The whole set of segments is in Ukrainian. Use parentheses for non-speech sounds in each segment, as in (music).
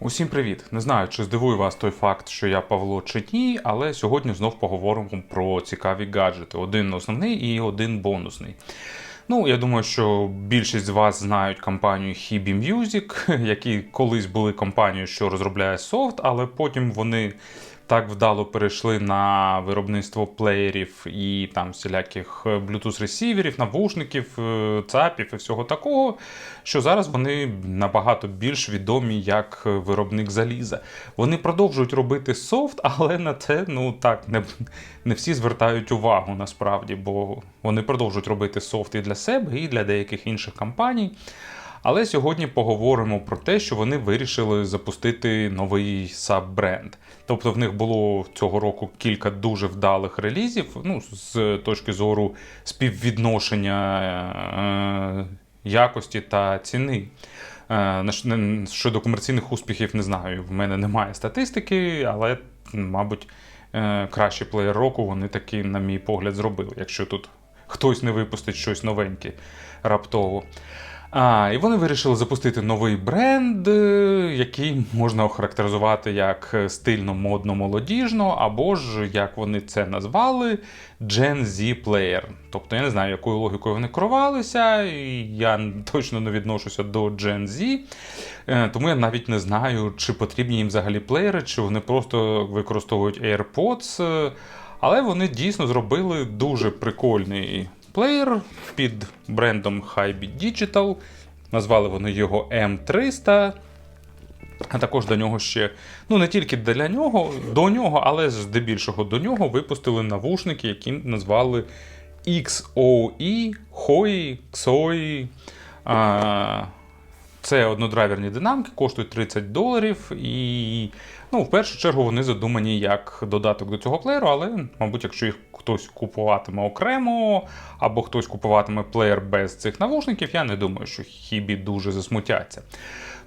Усім привіт! Не знаю, чи здивує вас той факт, що я Павло чи ні, але сьогодні знов поговоримо про цікаві гаджети: один основний і один бонусний. Ну, я думаю, що більшість з вас знають компанію Hibi (laughs) Music, які колись були компанією, що розробляє софт, але потім вони так вдало перейшли на виробництво плеєрів і там всіляких е, Bluetooth ресіверів, навушників, е, цапів і всього такого, що зараз вони набагато більш відомі як виробник заліза. Вони продовжують робити софт, але на це ну так не, не всі звертають увагу насправді, бо вони продовжують робити софт і для себе, і для деяких інших компаній. Але сьогодні поговоримо про те, що вони вирішили запустити новий саб-бренд. Тобто в них було цього року кілька дуже вдалих релізів, ну, з точки зору співвідношення е, якості та ціни. Е, Щодо комерційних успіхів, не знаю. В мене немає статистики, але, мабуть, е, кращий плеєр року вони таки, на мій погляд, зробили, якщо тут хтось не випустить щось новеньке раптово. А, і вони вирішили запустити новий бренд, е, який можна охарактеризувати як стильно, модно, молодіжно, або ж як вони це назвали, Gen Z Player. Тобто я не знаю, якою логікою вони керувалися, я точно не відношуся до Gen Z, е, тому я навіть не знаю, чи потрібні їм взагалі плеєри, чи вони просто використовують AirPods. е, Але вони дійсно зробили дуже прикольний плеєр під брендом Hybrid Digital. Назвали вони його M300. А також до нього ще, ну не тільки для нього, до нього, але здебільшого до нього випустили навушники, які назвали XOE, HOI, XOE. А, Це однодрайверні динамки, коштують 30 доларів. І ну, в першу чергу вони задумані як додаток до цього плеєру, але, мабуть, якщо їх хтось купуватиме окремо, або хтось купуватиме плеєр без цих навушників, я не думаю, що хібі дуже засмутяться.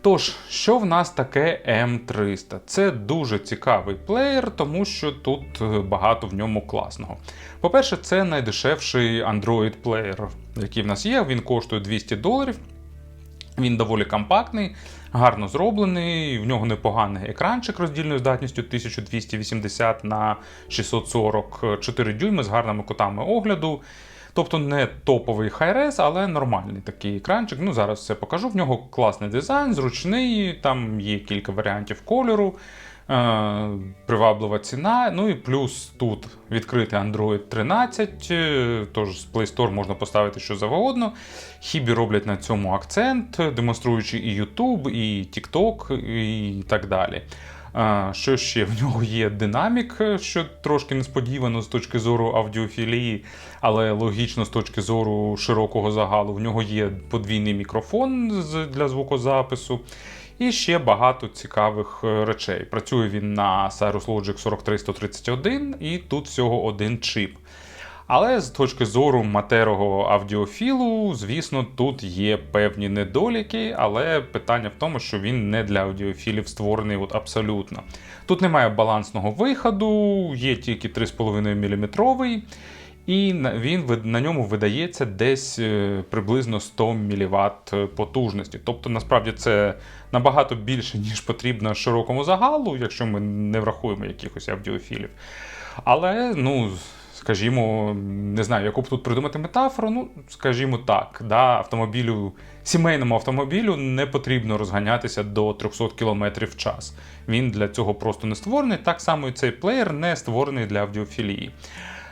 Тож, що в нас таке М300? Це дуже цікавий плеєр, тому що тут е, багато в ньому класного. По-перше, це найдешевший Android-плеєр, який в нас є. Він коштує 200 доларів. Він доволі компактний, гарно зроблений. В нього непоганий екранчик роздільною здатністю 1280 на 644 дюйми з гарними кутами огляду. Тобто не топовий хайрес, але нормальний такий екранчик. Ну, зараз все покажу. В нього класний дизайн, зручний, там є кілька варіантів кольору, приваблива ціна. Ну і плюс тут відкритий Android 13, е, тож з Play Store можна поставити що завгодно. Хібі роблять на цьому акцент, демонструючи і YouTube, і TikTok, і так далі. Що ще? В нього є динамік, що трошки несподівано з точки зору аудіофілії, але логічно з точки зору широкого загалу. В нього є подвійний мікрофон для звукозапису. І ще багато цікавих е, речей. Працює він на Cyrus Logic 43131 і тут всього один чип. Але з точки зору матерого аудіофілу, звісно, тут є певні недоліки, але питання в тому, що він не для аудіофілів створений от абсолютно. Тут немає балансного виходу, є тільки 3,5 мм, і він на ньому видається десь е, приблизно 100 мВт потужності. Тобто, насправді, це набагато більше, (laughs) ніж потрібно широкому загалу, якщо ми не врахуємо якихось аудіофілів. Але, ну, скажімо, не знаю, яку б тут придумати метафору. Ну, скажімо так, да, автомобілю, сімейному автомобілю не потрібно розганятися до 300 км в час. Він для цього просто не створений. Так само і цей плеєр не створений для аудіофілії.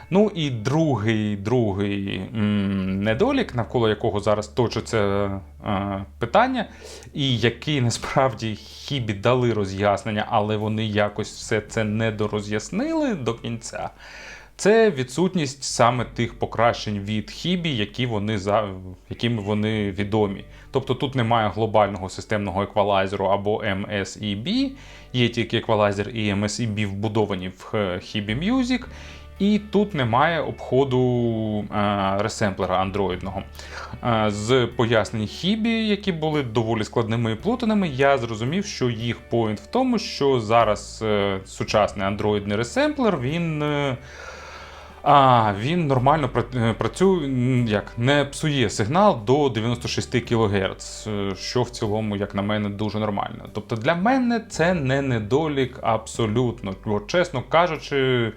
Ну і другий, другий недолік, навколо якого зараз точиться е, питання, і який насправді хібі дали роз'яснення, але вони якось все це не дороз'яснили до кінця. Це відсутність саме тих покращень від хібі, які вони за якими вони відомі. Тобто тут немає глобального системного еквалайзеру або MSEB, є тільки еквалайзер і MSEB вбудовані в е, Hibi Music. І тут немає обходу е, ресемплера андроїдного. Е, з пояснень Хібі, які були доволі складними і плутаними, я зрозумів, що їх поінт в тому, що зараз е, сучасний андроїдний ресемплер він. Він нормально працює, як не псує сигнал до 96 кГц, що в цілому, як на мене, дуже нормально. Тобто для мене це не недолік абсолютно. Чесно кажучи,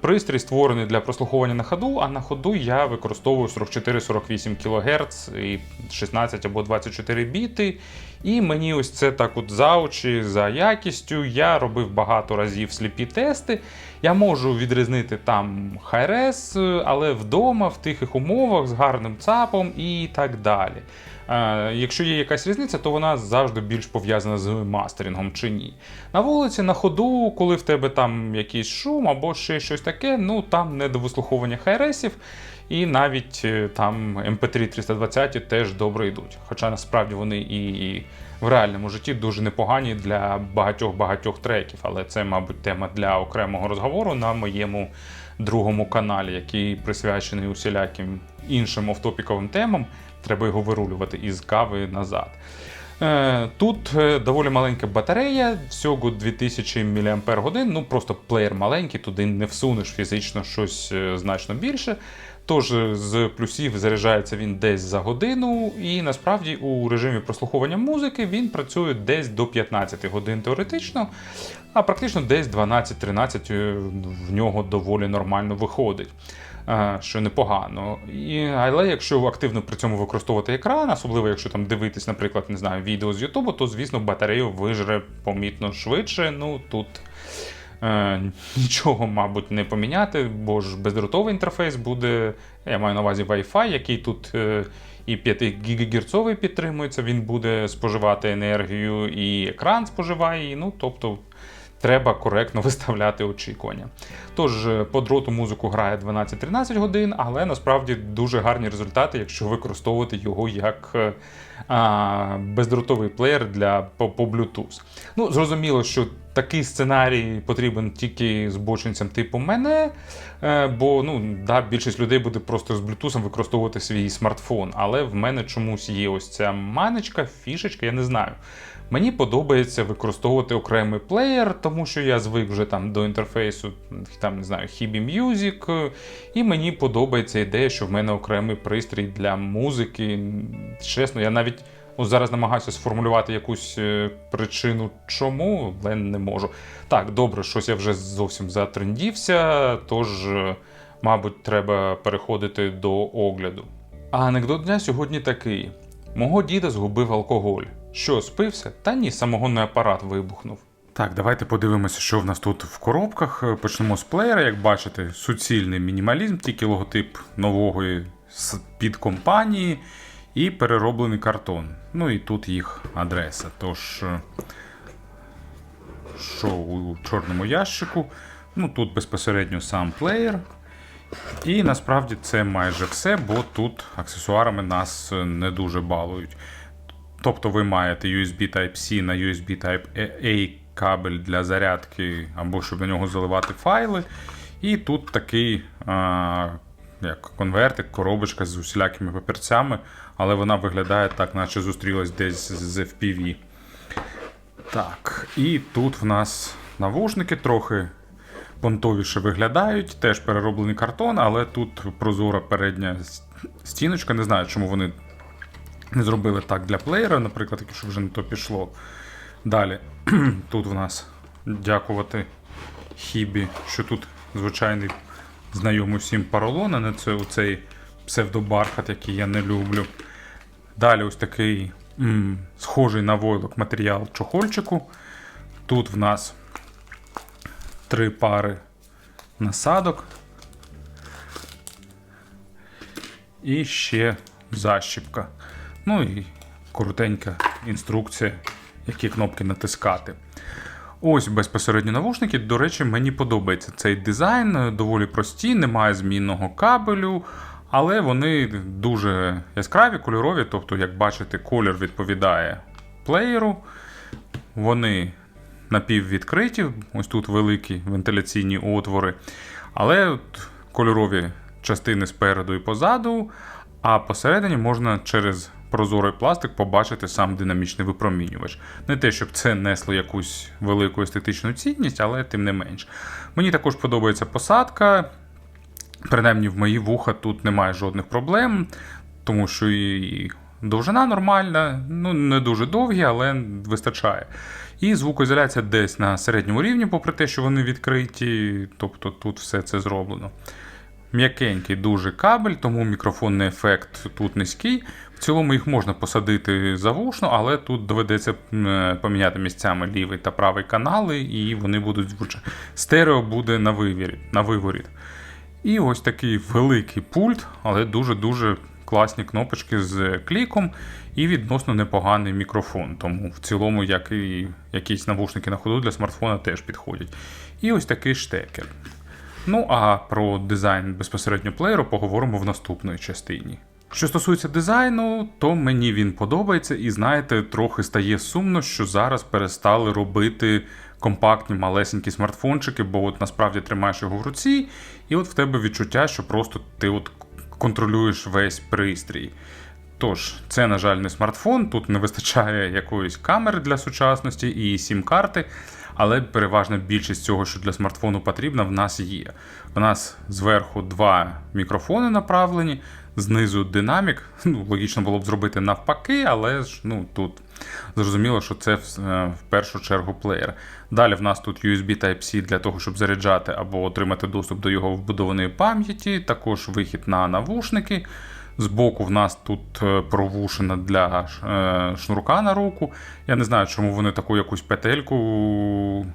пристрій створений для прослуховування на ходу, а на ходу я використовую 44-48 кГц і 16 або 24 біти. І мені ось це так от за очі, за якістю. Я робив багато разів сліпі тести. Я можу відрізнити там хайрес, але вдома, в тихих умовах, з гарним ЦАПом і так далі. Е, Якщо є якась різниця, то вона завжди більш пов'язана з мастерингом чи ні. На вулиці, на ходу, коли в тебе там якийсь шум або ще щось таке, ну там не до вислуховування хайресів, і навіть е, там MP3 320 теж добре йдуть. Хоча насправді вони і в реальному житті дуже непогані для багатьох-багатьох треків, але це, мабуть, тема для окремого розговору на моєму другому каналі, який присвячений усіляким іншим офтопіковим темам. Треба його вирулювати із кави назад. Е, Тут е, доволі маленька батарея, всього 2000 мАч. Ну просто плеєр маленький, туди не всунеш фізично щось е, значно більше. Тож з плюсів заряджається він десь за годину, і насправді у режимі прослуховування музики він працює десь до 15 годин теоретично, а практично десь 12-13 е, в нього доволі нормально виходить. Е, Що непогано. І, але якщо активно при цьому використовувати екран, особливо якщо там дивитись, наприклад, не знаю, відео з Ютубу, то звісно батарею вижре помітно швидше. Ну тут е, нічого, мабуть, не поміняти, бо ж бездротовий інтерфейс буде. Я маю на увазі Wi-Fi, який тут е, і 5 ГГц підтримується, він буде споживати енергію, і екран споживає. Ну, тобто. Треба коректно (laughs) виставляти очікування. Тож е, по дроту музику грає 12-13 годин, але насправді дуже гарні результати, якщо використовувати його як е, а, бездротовий плеєр для по, по Bluetooth. Ну, зрозуміло, що такий сценарій потрібен тільки збочинцям типу мене, е, бо ну, да, більшість людей буде просто з Bluetooth використовувати свій смартфон. Але в мене чомусь є ось ця манечка, фішечка, я не знаю. Мені подобається використовувати окремий плеєр, тому що я звик вже там до інтерфейсу, там не знаю, Hibi Music, і мені подобається ідея, що в мене окремий пристрій для музики. Чесно, я навіть ось зараз намагаюся сформулювати якусь е, причину, чому, але не можу. Так, добре, щось я вже зовсім затрендівся, тож, е, мабуть, треба переходити до огляду. А анекдот дня сьогодні такий: мого діда згубив алкоголь. Що, спився? Та ні, самогонний апарат вибухнув. Так, давайте подивимося, що в нас тут в коробках. Е, Почнемо з плеєра. Як бачите, суцільний мінімалізм, тільки логотип нової с- підкомпанії і перероблений картон. Ну і тут їх адреса. Тож, е, що у чорному ящику. Ну тут безпосередньо сам плеєр. І насправді це майже все, бо тут аксесуарами нас е, не дуже балують. Тобто ви маєте USB Type-C на USB Type-A кабель для зарядки, або щоб на нього заливати файли. І тут такий а, як конвертик, коробочка з усілякими папірцями, але вона виглядає так, наче зустрілась десь з FPV. Так, і тут в нас навушники трохи понтовіше виглядають, теж перероблений картон, але тут прозора передня стіночка. Не знаю, чому вони зробили так для плеєра, наприклад, якщо вже не то пішло. Далі, (clears throat) тут в нас дякувати Хібі, що тут звичайний знайомий всім паролон, а не це оцей псевдобархат, який я не люблю. Далі ось такий м, схожий на войлок матеріал чохольчику. Тут в нас три пари насадок. І ще защіпка. Ну і коротенька інструкція, які кнопки натискати. Ось безпосередньо навушники. До речі, мені подобається цей дизайн, доволі прості, немає змінного кабелю, але вони дуже яскраві, кольорові. Тобто, як бачите, колір відповідає плеєру. Вони напіввідкриті, ось тут великі вентиляційні отвори. Але от кольорові частини спереду і позаду, а посередині можна через прозорий пластик побачити сам динамічний випромінювач. Не те, щоб це несло якусь велику естетичну цінність, але тим не менш. Мені також подобається посадка. Принаймні, в мої вуха тут немає жодних проблем, тому що і довжина нормальна, ну не дуже довгі, але вистачає. І звукоізоляція десь на середньому рівні, попри те, що вони відкриті, тобто тут все це зроблено. М'якенький дуже кабель, тому мікрофонний ефект тут низький. В цілому їх можна посадити завушно, але тут доведеться поміняти місцями лівий та правий канали, і вони будуть звучати. Стерео буде на виворіт. На виворіт. І ось такий великий пульт, але дуже-дуже класні кнопочки з кліком і відносно непоганий мікрофон. Тому в цілому, як і якісь навушники на ходу для смартфона теж підходять. І ось такий штекер. Ну а про дизайн безпосередньо плеєру поговоримо в наступної частині. Що стосується дизайну, то мені він подобається, і знаєте, трохи стає сумно, що зараз перестали робити компактні малесенькі смартфончики, бо от насправді тримаєш його в руці, і от в тебе відчуття, що просто ти от контролюєш весь пристрій. Тож, це, на жаль, не смартфон, тут не вистачає якоїсь камери для сучасності і сім-карти, але переважна більшість цього, що для смартфону потрібно, в нас є. У нас зверху два мікрофони направлені, знизу динамік. Ну, Логічно було б зробити навпаки, але ж ну, тут зрозуміло, що це в, е, першу чергу плеєр. Далі в нас тут USB Type-C для того, щоб заряджати або отримати доступ до його вбудованої пам'яті, також вихід на навушники. Збоку в нас тут е, провушена для е, шнурка на руку. Я не знаю, чому вони таку якусь петельку,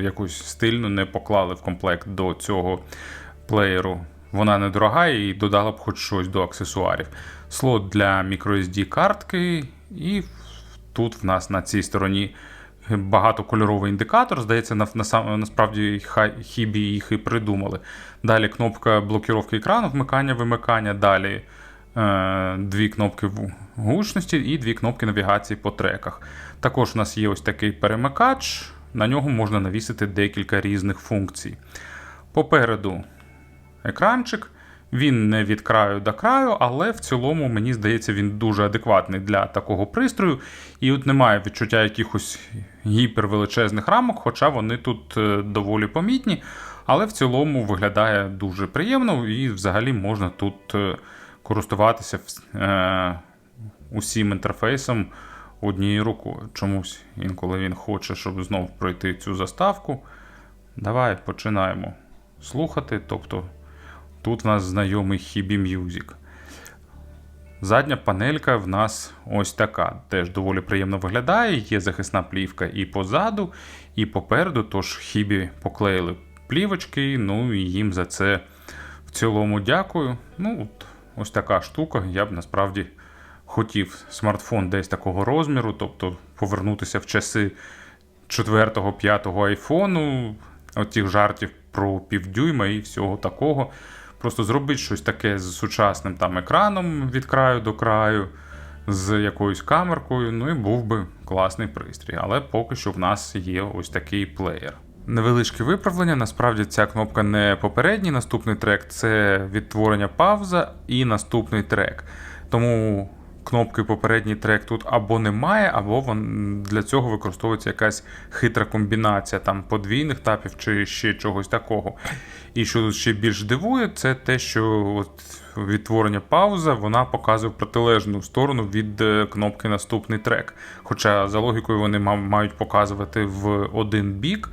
якусь стильну не поклали в комплект до цього плеєру. Вона недорога і додала б хоч щось до аксесуарів. Слот для microSD картки, і тут в нас на цій стороні багатокольоровий індикатор. Здається, на, на, насправді хібі їх і придумали. Далі кнопка блокіровки екрану, вмикання, вимикання. Далі е, дві кнопки гучності і дві кнопки навігації по треках. Також у нас є ось такий перемикач, на нього можна навісити декілька різних функцій. Попереду екранчик. Він не від краю до краю, але в цілому, мені здається, він дуже адекватний для такого пристрою. І от немає відчуття якихось гіпервеличезних рамок, хоча вони тут е, доволі помітні. Але в цілому виглядає дуже приємно і взагалі можна тут е, користуватися е, усім інтерфейсом однією рукою. Чомусь інколи він хоче, щоб знову пройти цю заставку. Давай починаємо слухати. тобто Тут в нас знайомий Hibі Music. Задня панелька в нас ось така. Теж доволі приємно виглядає. Є захисна плівка і позаду, і попереду. Тож Хібі поклеїли плівочки, ну і їм за це в цілому дякую. Ну, от, Ось така штука. Я б насправді хотів смартфон десь такого розміру, тобто повернутися в часи 4-5 айфону, от жартів про півдюйма і всього такого. Просто зробити щось таке з сучасним там екраном від краю до краю, з якоюсь камеркою, ну і був би класний пристрій. Але поки що в нас є ось такий плеєр. Невеличке виправлення, насправді ця кнопка не попередній наступний трек, це відтворення пауза і наступний трек. Тому кнопки попередній трек тут або немає, або для цього використовується якась хитра комбінація там подвійних тапів чи ще чогось такого. І що тут ще більш дивує, це те, що от відтворення пауза вона показує протилежну сторону від е, кнопки наступний трек. Хоча за логікою вони мають показувати в один бік.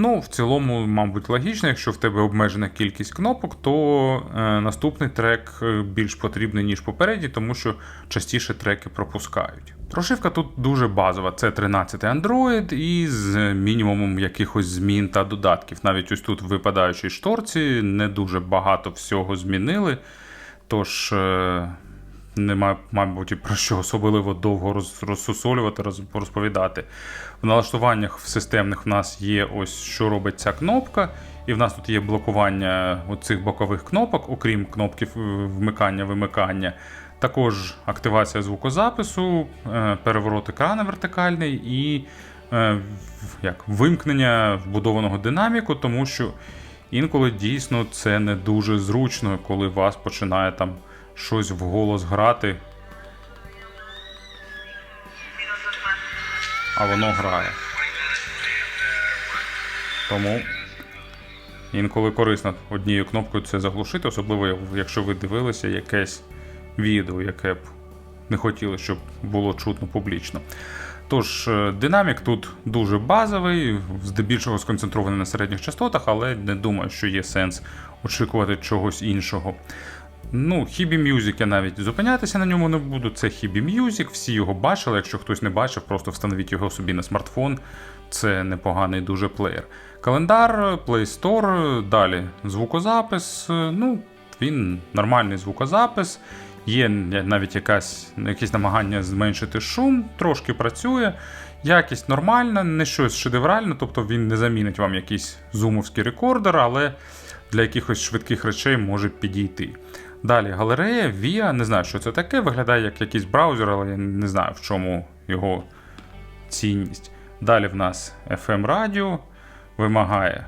Ну, в цілому, мабуть, логічно, якщо в тебе обмежена кількість кнопок, то е, наступний трек е, більш потрібний, ніж попередній, тому що частіше треки пропускають. Прошивка тут дуже базова. Це 13 Android із мінімумом якихось змін та додатків. Навіть ось тут в випадаючій шторці не дуже багато всього змінили. Тож. Е, немає, мабуть, про що особливо довго розсусолювати, розповідати. В налаштуваннях в системних в нас є ось що робить ця кнопка, і в нас тут є блокування цих бокових кнопок, окрім кнопки вмикання-вимикання. Також активація звукозапису, е, переворот екрана вертикальний і е, як, вимкнення вбудованого динаміку, тому що інколи дійсно це не дуже зручно, коли вас починає там щось вголос грати. А воно грає. Тому інколи корисно однією кнопкою це заглушити, особливо якщо ви дивилися якесь відео, яке б не хотіли, щоб було чутно публічно. Тож, е, динамік тут дуже базовий, здебільшого сконцентрований на середніх частотах, але не думаю, що є сенс очікувати чогось іншого. Ну, Хібі Music я навіть зупинятися на ньому не буду. Це Хібі Music, всі його бачили. Якщо хтось не бачив, просто встановіть його собі на смартфон. Це непоганий дуже плеєр. Календар, Play Store, далі звукозапис. Ну, він нормальний звукозапис. Є навіть якась, якісь намагання зменшити шум, трошки працює. Якість нормальна, не щось шедевральне, тобто він не замінить вам якийсь зумовський рекордер, але для якихось швидких речей може підійти. Далі галерея, VIA, не знаю, що це таке, виглядає як якийсь браузер, але я не знаю, в чому його цінність. Далі в нас FM радіо, вимагає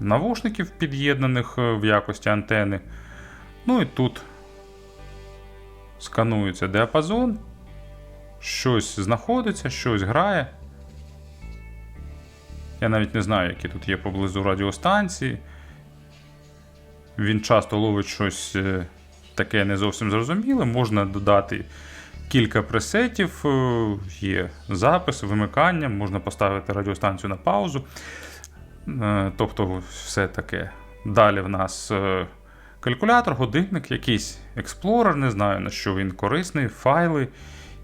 навушників під'єднаних е, в якості антени. Ну і тут сканується діапазон, щось знаходиться, щось грає. Я навіть не знаю, які тут є поблизу радіостанції. Він часто ловить щось е, таке не зовсім зрозуміле. Можна додати кілька пресетів, е, є запис, вимикання, можна поставити радіостанцію на паузу. Е, тобто, все таке. Далі в нас калькулятор, годинник, якийсь експлорер, не знаю на що він корисний, файли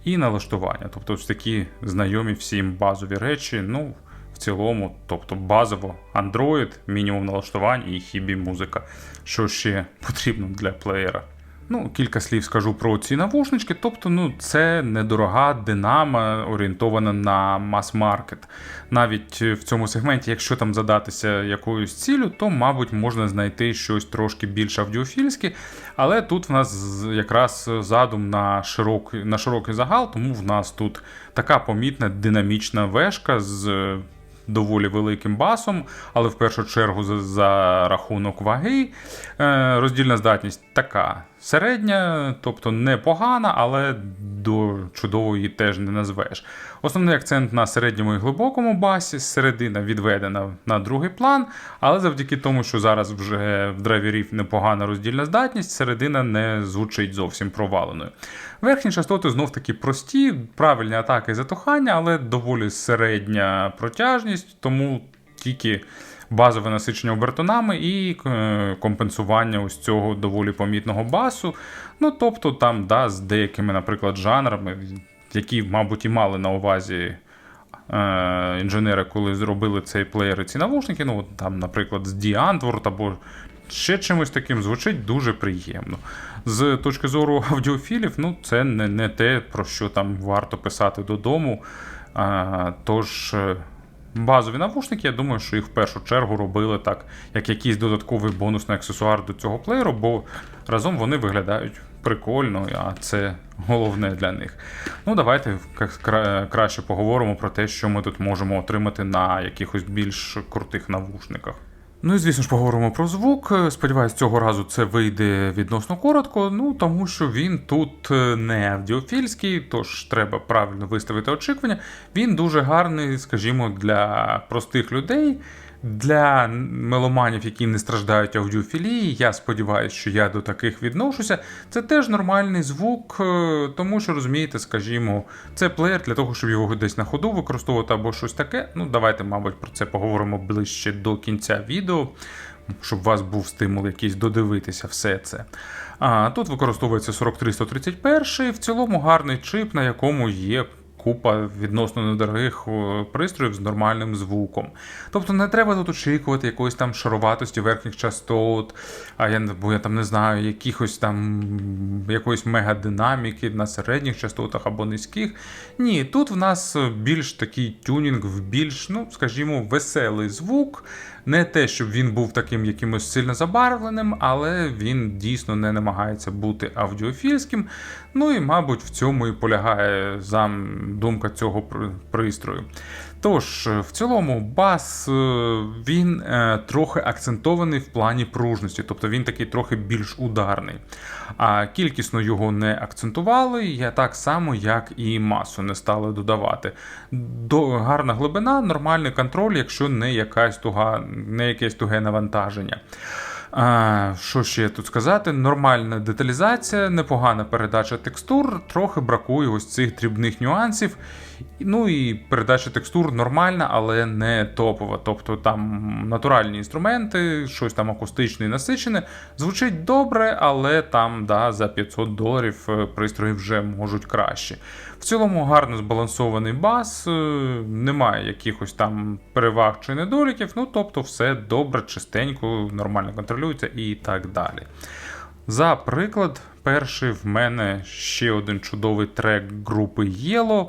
і налаштування. Тобто, ось такі знайомі всім базові речі. ну, цілому, тобто базово Android, мінімум налаштувань і хібі музика, що ще потрібно для плеєра. Ну, Кілька слів скажу про ці навушнички. Тобто, ну, це недорога динамо, орієнтована на мас-маркет. Навіть в цьому сегменті, якщо там задатися якоюсь цілю, то, мабуть, можна знайти щось трошки більш аудіофільське. Але тут в нас якраз задум на широкий, на широкий загал, тому в нас тут така помітна динамічна вешка з доволі великим басом, але в першу чергу за, за рахунок ваги. Е, роздільна здатність така середня, тобто непогана, але до чудової теж не назвеш. Основний акцент на середньому і глибокому басі, середина відведена на другий план, але завдяки тому, що зараз вже в драйверів непогана роздільна здатність, середина не звучить зовсім проваленою. Верхні частоти знов таки прості, правильні атаки і затухання, але доволі середня протяжність, тому тільки базове насичення обертонами і е, компенсування ось цього доволі помітного басу. Ну, тобто там да, з деякими, наприклад, жанрами, які, мабуть, і мали на увазі. Е, інженери, коли зробили цей плеєр і ці навушники, ну там, наприклад, з Antwoord або ще чимось таким звучить дуже приємно. З точки зору аудіофілів, ну це не не те, про що там варто писати додому. А, Тож е, базові навушники, я думаю, що їх в першу чергу робили так, як якийсь додатковий бонусний аксесуар до цього плеєру, бо разом вони виглядають прикольно, а це головне для них. Ну, давайте краще поговоримо про те, що ми тут можемо отримати на якихось більш крутих навушниках. Ну і звісно ж поговоримо про звук. Сподіваюсь, цього разу це вийде відносно коротко, ну тому що він тут е, не аудіофільський, тож треба правильно виставити очікування. Він дуже гарний, скажімо, для простих людей. Для меломанів, які не страждають аудіофілії, я сподіваюся, що я до таких відношуся. Це теж нормальний звук, е, тому що розумієте, скажімо, це плеєр для того, щоб його десь на ходу використовувати або щось таке. Ну, давайте, мабуть, про це поговоримо ближче до кінця відео, щоб у вас був стимул якийсь додивитися все це. А тут використовується 43131, в цілому гарний чип, на якому є купа відносно недорогих пристроїв з нормальним звуком. Тобто не треба тут очікувати якоїсь там шароватості верхніх частот, а я бо я там не знаю, якихось там якоїсь мегадинаміки на середніх частотах або низьких. Ні, тут в нас більш такий тюнінг в більш, ну, скажімо, веселий звук. Не те, щоб він був таким якимось сильно забарвленим, але він дійсно не намагається бути аудіофільським. Ну і, мабуть, в цьому і полягає зам думка цього пр- пристрою. Тож, е, в цілому, бас е, він е, трохи акцентований в плані пружності, тобто він такий трохи більш ударний. А кількісно його не акцентували, я так само, як і масу не стали додавати. До, гарна глибина, нормальний контроль, якщо не якась туга, не якесь туге навантаження. А, Що ще тут сказати? Нормальна деталізація, непогана передача текстур, трохи бракує ось цих дрібних нюансів. Ну і передача текстур нормальна, але не топова. Тобто там натуральні інструменти, щось там акустичне і насичене. Звучить добре, але там да, за 500 доларів е, пристрої вже можуть краще. В цілому гарно збалансований бас, е, немає якихось там переваг чи недоліків. Ну тобто, все добре, чистенько, нормально контролюється і так далі. За приклад, перший в мене ще один чудовий трек групи Yellow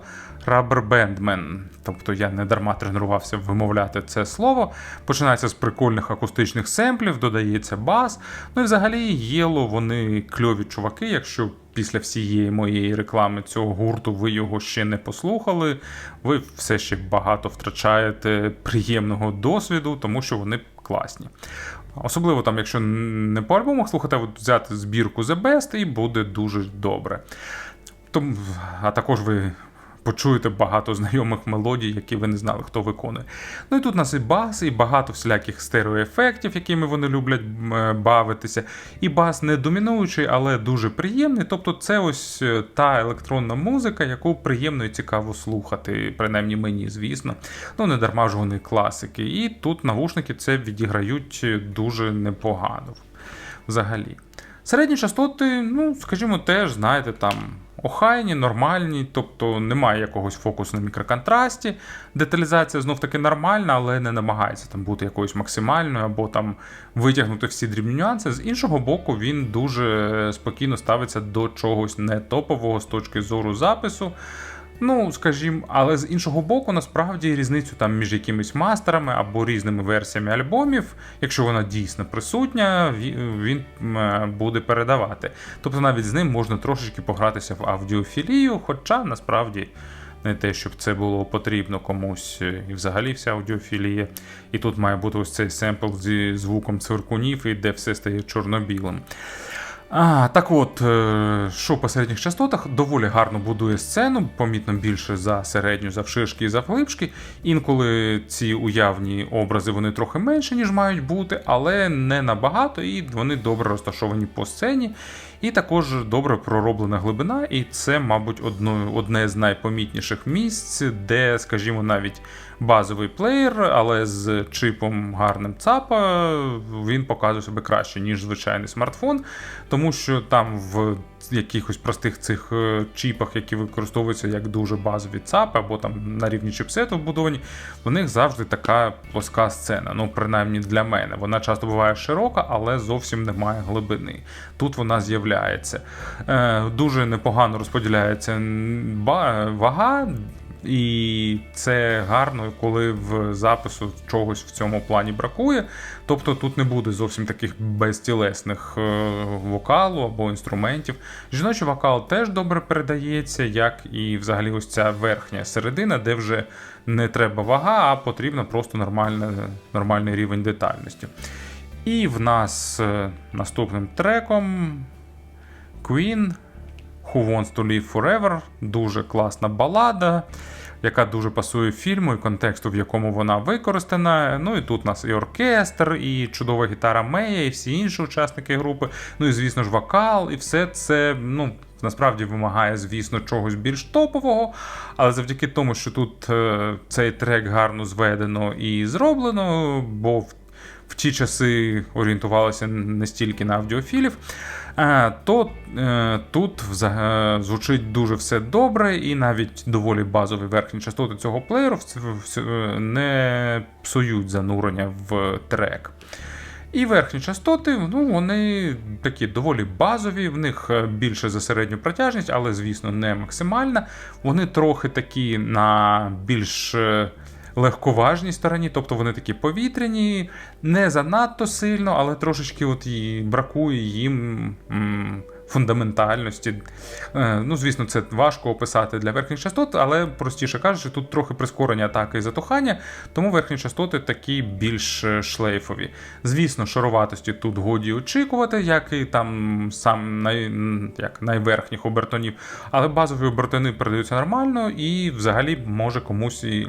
Bandman. Тобто я не дарма тренувався вимовляти це слово. Починається з прикольних акустичних семплів, додається бас. Ну і взагалі Yellow, вони кльові чуваки, якщо. Після всієї моєї реклами цього гурту ви його ще не послухали. Ви все ще багато втрачаєте приємного досвіду, тому що вони класні. Особливо там, якщо не по альбомах слухати, от взяти збірку The Best і буде дуже добре. Тому, а також ви почуєте багато знайомих мелодій, які ви не знали, хто виконує. Ну і тут у нас і бас, і багато всіляких стереоефектів, якими вони люблять е, бавитися. І бас не домінуючий, але дуже приємний. Тобто, це ось е, та електронна музика, яку приємно і цікаво слухати, принаймні мені, звісно. Ну, не дарма ж вони класики. І тут навушники це відіграють дуже непогано. Взагалі. Середні частоти, ну, скажімо, теж, знаєте, там охайні, нормальні, тобто немає якогось фокусу на мікроконтрасті. Деталізація знов таки нормальна, але не намагається там бути якоюсь максимальною або там витягнути всі дрібні нюанси. З іншого боку, він дуже спокійно ставиться до чогось не топового з точки зору запису. Ну, скажімо, але з іншого боку, насправді різницю там між якимись мастерами або різними версіями альбомів, якщо вона дійсно присутня, він буде передавати. Тобто навіть з ним можна трошечки погратися в аудіофілію, хоча насправді. Не те, щоб це було потрібно комусь, і взагалі вся аудіофілія. І тут має бути ось цей семпл зі звуком циркунів, і де все стає чорно-білим. А, Так от, е, що по середніх частотах доволі гарно будує сцену, помітно більше за середню, за вшишки і за флипшки. Інколи ці уявні образи вони трохи менше, ніж мають бути, але не набагато, і вони добре розташовані по сцені. І також добре пророблена глибина, і це, мабуть, одно, одне з найпомітніших місць, де, скажімо, навіть базовий плеєр, але з чипом гарним ЦАПа він показує себе краще, ніж звичайний смартфон, тому що там в якихось простих цих е, чіпах, які використовуються як дуже базові ЦАПи, або там на рівні чіпсету вбудовані, в них завжди така плоска сцена. Ну, принаймні для мене. Вона часто буває широка, але зовсім немає глибини. Тут вона з'являється. Е, Дуже непогано розподіляється вага. І це гарно, коли в запису чогось в цьому плані бракує. Тобто тут не буде зовсім таких безтілесних е, вокалу або інструментів. Жіночий вокал теж добре передається, як і взагалі ось ця верхня середина, де вже не треба вага, а потрібно просто нормальне, нормальний рівень детальності. І в нас е, наступним треком Queen. Who Wants to Live Forever, дуже класна балада, яка дуже пасує фільму і контексту, в якому вона використана. Ну і тут у нас і оркестр, і чудова гітара Мея, і всі інші учасники групи. Ну і, звісно ж, вокал, і все це, ну. Насправді вимагає, звісно, чогось більш топового, але завдяки тому, що тут е, цей трек гарно зведено і зроблено, бо в, в ті часи орієнтувалися не стільки на аудіофілів. Е, то е, тут звучить дуже все добре, і навіть доволі базові верхні частоти цього плеєру не псують занурення в трек. І верхні частоти, ну, вони такі доволі базові, в них більше за середню протяжність, але, звісно, не максимальна. Вони трохи такі на більш е, легковажній стороні, тобто вони такі повітряні, не занадто сильно, але трошечки от і бракує їм фундаментальності. Е, Ну, звісно, це важко описати для верхніх частот, але простіше кажучи, тут трохи прискорення атаки і затухання, тому верхні частоти такі більш е, шлейфові. Звісно, шаруватості тут годі очікувати, як і там сам най, як найверхніх обертонів, але базові обертони передаються нормально і взагалі може комусь і.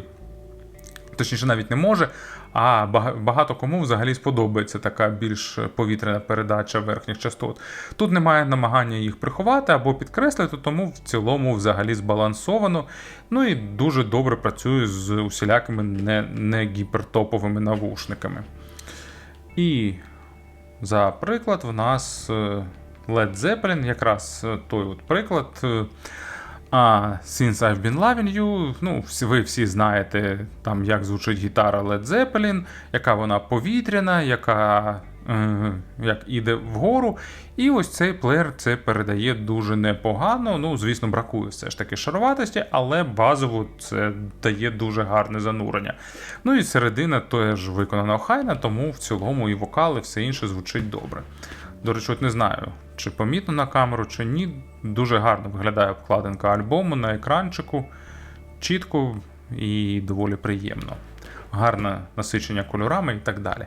Точніше, навіть не може, а багато кому взагалі сподобається така більш повітряна передача верхніх частот. Тут немає намагання їх приховати або підкреслити, тому в цілому взагалі збалансовано. Ну і дуже добре працює з усілякими не, не гіпертоповими навушниками. І за приклад, в нас е, Led Zeppelin, якраз е, той от приклад. А Since I've Been Loving You, ну, ви всі знаєте, там, як звучить гітара Led Zeppelin, яка вона повітряна, яка е, як іде вгору. І ось цей плеєр це передає дуже непогано. Ну, звісно, бракує все ж таки шаруватості, але базово це дає дуже гарне занурення. Ну і середина теж виконана охайна, тому в цілому і вокал, і все інше звучить добре. До речі, от не знаю, чи помітно на камеру, чи ні. Дуже гарно виглядає обкладинка альбому на екранчику. Чітко і доволі приємно. Гарне насичення кольорами і так далі.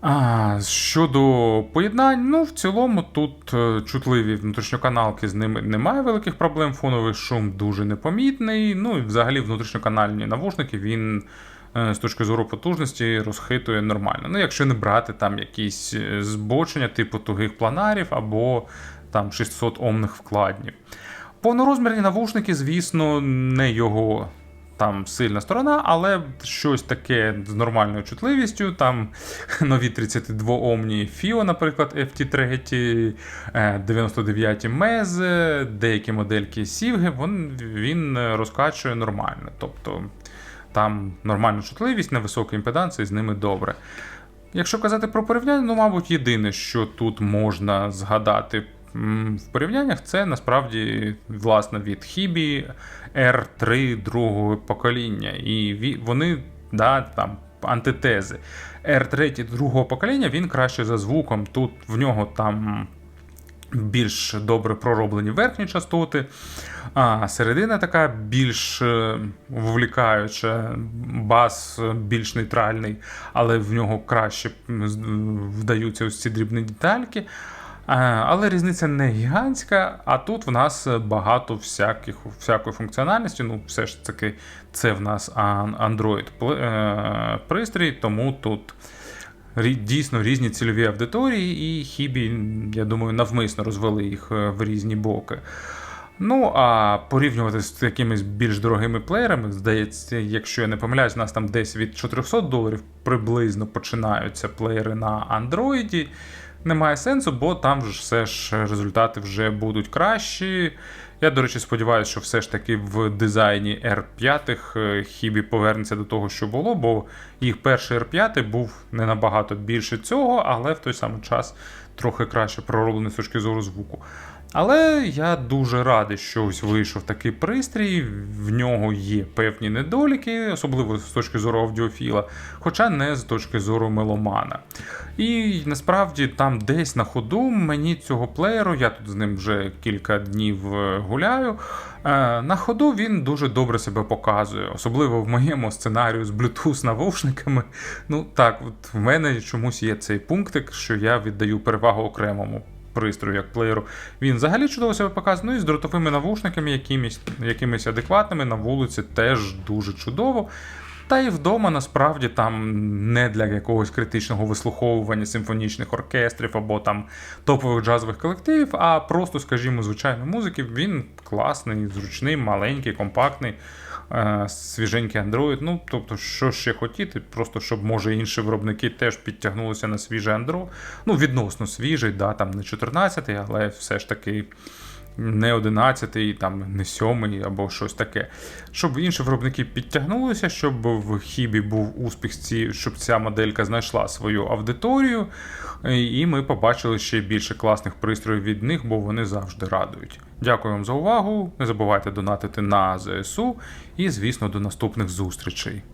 А, щодо поєднань, ну в цілому тут е, чутливі внутрішньоканалки з ними немає великих проблем. Фоновий шум дуже непомітний. Ну і взагалі внутрішньоканальні навушники він з точки зору потужності розхитує нормально. Ну, якщо не брати там якісь е, збочення, типу тугих планарів або там 600 омних вкладнів. Повнорозмірні навушники, звісно, не його там сильна сторона, але щось таке з нормальною чутливістю. Там (laughs) нові 32 омні FIO, наприклад, FT3, е, 99 MEZ, деякі модельки Сівги, він, він розкачує нормально. Тобто там нормальна чутливість на високій імпеданції з ними добре. Якщо казати про порівняння, ну, мабуть, єдине, що тут можна згадати в порівняннях, це насправді власне від Hibі R3 другого покоління. І вони да, там антитези. R3 другого покоління він краще за звуком. Тут в нього там більш добре пророблені верхні частоти, а середина така більш е, вовлікаюча, бас е, більш нейтральний, але в нього краще вдаються ось ці дрібні детальки. Але різниця не гігантська, а тут в нас багато всяких, всякої функціональності. Ну, все ж таки, це в нас Android е, пристрій, тому тут дійсно різні цільові аудиторії, і хібі, я думаю, навмисно розвели їх е, в різні боки. Ну, а порівнювати з якимись більш дорогими плеєрами, здається, якщо я не помиляюсь, у нас там десь від 400 доларів приблизно починаються плеєри на Андроїді. Немає сенсу, бо там все ж результати вже будуть кращі. Я, до речі, сподіваюся, що все ж таки в дизайні R5 е, Хібі повернеться до того, що було, бо їх перший R5 був не набагато більше цього, але в той самий час трохи краще пророблений з точки зору звуку. Але я дуже радий, що ось вийшов такий пристрій. В нього є певні недоліки, особливо з точки зору аудіофіла, хоча не з точки зору меломана. І насправді там десь на ходу мені цього плеєру, я тут з ним вже кілька днів е, гуляю. е, На ходу він дуже добре себе показує, особливо в моєму сценарію з Bluetooth навушниками. Ну так, от в мене чомусь є цей пунктик, що я віддаю перевагу окремому пристрою як плеєру. Він взагалі чудово себе показує. Ну і з дротовими навушниками, якимись, якимись адекватними на вулиці теж дуже чудово. Та і вдома насправді там не для якогось критичного вислуховування симфонічних оркестрів або там топових джазових колективів, а просто, скажімо, звичайної музики. Він класний, зручний, маленький, компактний, свіженький Android. Ну, тобто, що ще хотіти, просто щоб може інші виробники теж підтягнулися на свіжий Android. Ну, відносно свіжий, да, там не 14-й, але все ж таки не 11, там не 7 або щось таке. Щоб інші виробники підтягнулися, щоб в хібі був успіх, щоб ця моделька знайшла свою аудиторію, і ми побачили ще більше класних пристроїв від них, бо вони завжди радують. Дякую вам за увагу. Не забувайте донатити на ЗСУ і, звісно, до наступних зустрічей.